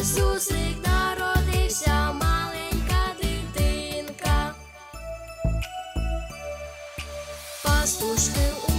Ісусик народився маленька дитинка, пастушки.